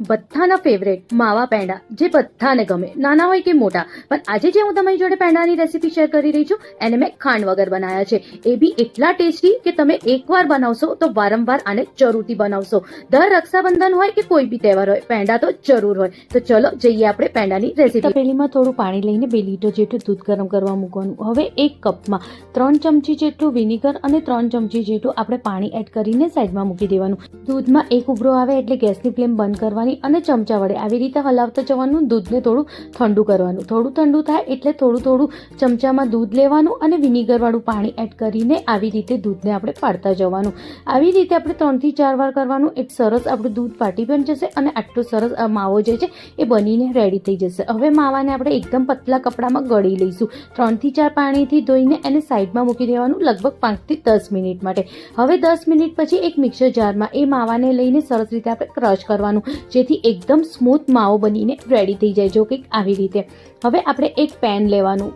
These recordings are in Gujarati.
બધાના ફેવરેટ માવા પેંડા, જે બધાને ગમે. નાના હોય કે મોટા, પણ આજે જે હું તમારી જોડે પેંડાની રેસીપી શેર કરી રહી છું, એને મેં ખાંડ વગર બનાવ્યા છે. એ બી એટલા ટેસ્ટી કે તમે એકવાર બનાવશો તો વારંવાર આને જરૂરથી બનાવશો. દર રક્ષાબંધન હોય કે કોઈ બી તહેવાર હોય, પેંડા તો જરૂર હોય. તો ચલો જઈએ આપણે પેંડાની રેસીપી પેલીમાં થોડું પાણી લઈને બે લીટર જેટલું દૂધ ગરમ કરવા મૂકવાનું. હવે એક કપમાં ત્રણ ચમચી જેટલું વિનેગર અને ત્રણ ચમચી જેટલું આપણે પાણી એડ કરીને સાઈડમાં મૂકી દેવાનું. દૂધમાં એક ઉભરો આવે એટલે ગેસની ફ્લેમ બંધ કરવાની અને ચમચા વડે આવી રીતે હલાવતા જવાનું દૂધને થોડું ઠંડુ કરવાનું. થોડું ઠંડુ થાય એટલે થોડું થોડું ચમચામાં દૂધ લેવાનું અને વિનેગરવાળું પાણી એડ કરીને આવી રીતે દૂધને આપણે પાડતા જવાનું. આવી રીતે આપણે ત્રણથી ચાર વાર કરવાનું. એટલે સરસ આપણું દૂધ ફાટી પણ જશે અને આટલો સરસ માવો જે છે એ બનીને રેડી થઈ જશે. હવે માવાને આપણે એકદમ પતલા કપડામાં ગળી લઈશું. ત્રણથી ચાર પાણીથી ધોઈને એને સાઈડમાં મૂકી દેવાનું લગભગ પાંચથી દસ મિનિટ માટે. હવે દસ મિનિટ પછી એક મિક્સર જારમાં એ માવાને લઈને સરસ રીતે આપણે ક્રશ કરવાનું. જેથી એકદમ સ્મૂથ માવો બનીને રેડી થઈ જાય જો કંઈક આવી રીતે. હવે આપણે એક પેન લેવાનું.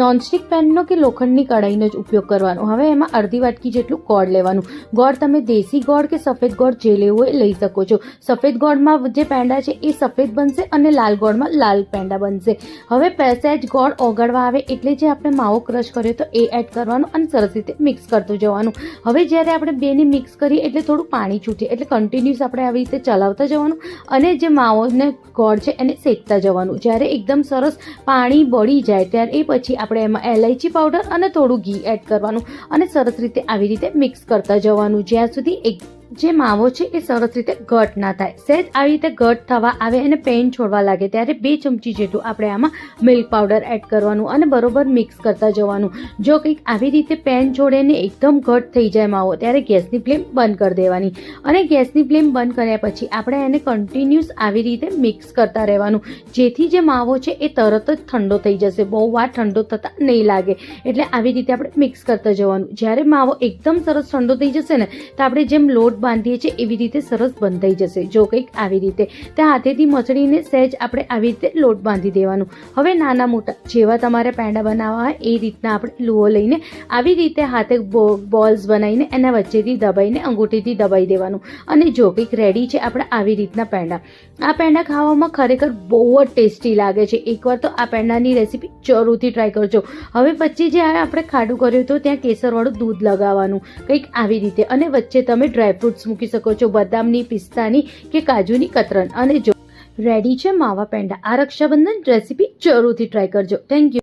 નોનસ્ટિક પેનનો કે લોખંડની કઢાઈનો જ ઉપયોગ કરવાનો. હવે એમાં અડધી વાટકી જેટલું ગોળ લેવાનું. ગોળ તમે દેશી ગોળ કે સફેદ ગોળ જે લેવું એ લઈ શકો છો. સફેદ ગોળમાં જે પેંડા છે એ સફેદ બનશે અને લાલ ગોળમાં લાલ પેંડા બનશે. હવે પેસેજ ગોળ ઓગળવા આવે એટલે જે આપણે માવો ક્રશ કર્યો તો એ એડ કરવાનું અને સરસ રીતે મિક્સ કરતું જવાનું. હવે જ્યારે આપણે બેને મિક્સ કરીએ એટલે થોડું પાણી છૂટે એટલે કન્ટિન્યુઅસ આપણે આવી રીતે ચલાવતા જવાનું અને જે માવોને ગોળ છે એને શેકતા જવાનું. જ્યારે એકદમ સરસ પાણી બળી જાય, ત્યારે એ પછી આપણે એમાં એલાયચી પાવડર અને થોડું ઘી એડ કરવાનું અને સરસ રીતે આવી રીતે મિક્સ કરતા જવાનું જ્યાં સુધી એક જે માવો છે એ સરસ રીતે ઘટ ના થાય. સહેજ આવી રીતે ઘટ થવા આવે અને પેન છોડવા લાગે ત્યારે બે ચમચી જેટલું આપણે આમાં મિલ્ક પાવડર એડ કરવાનું અને બરોબર મિક્સ કરતા જવાનું. જો કંઈક આવી રીતે પેન છોડે ને એકદમ ઘટ થઈ જાય માવો ત્યારે ગેસની ફ્લેમ બંધ કરી દેવાની. અને ગેસની ફ્લેમ બંધ કર્યા પછી આપણે એને કન્ટિન્યુઅસ આવી રીતે મિક્સ કરતા રહેવાનું. જેથી જે માવો છે એ તરત જ ઠંડો થઈ જશે. બહુ વાર ઠંડો થતાં નહીં લાગે. એટલે આવી રીતે આપણે મિક્સ કરતા જવાનું. જ્યારે માવો એકદમ સરસ ઠંડો થઈ જશે ને, તો આપણે જેમ લોટ બાંધીએ છીએ એવી રીતે સરસ બંધાઈ જશે. જો કંઈક આવી રીતે તે હાથેથી મસળીને સહેજ આપણે આવી રીતે લોટ બાંધી દેવાનું. હવે નાના મોટા જેવા તમારે પેંડા બનાવવા હોય એ રીતના આપણે લુઓ લઈને આવી રીતે હાથે બોલ્સ બનાવીને એના વચ્ચેથી દબાઈને અંગૂઠીથી દબાઈ દેવાનું. અને જો કંઈક રેડી છે આપણે આવી રીતના પેંડા. આ પેંડા ખાવામાં ખરેખર બહુ જ ટેસ્ટી લાગે છે. એકવાર તો આ પેંડાની રેસીપી જરૂરથી ટ્રાય કરજો. હવે પછી જે આપણે ખાડું કર્યું હતું ત્યાં કેસરવાળું દૂધ લગાવવાનું. કંઈક આવી રીતે. અને વચ્ચે તમે ડ્રાયફ્રૂટ્સ મૂકી શકો છો, બદામની, પિસ્તાની કે કાજુની કતરન અને જો રેડી છે માવા પેંડા, આ રક્ષાબંધન રેસીપી જરૂરથી ટ્રાય કરજો. Thank you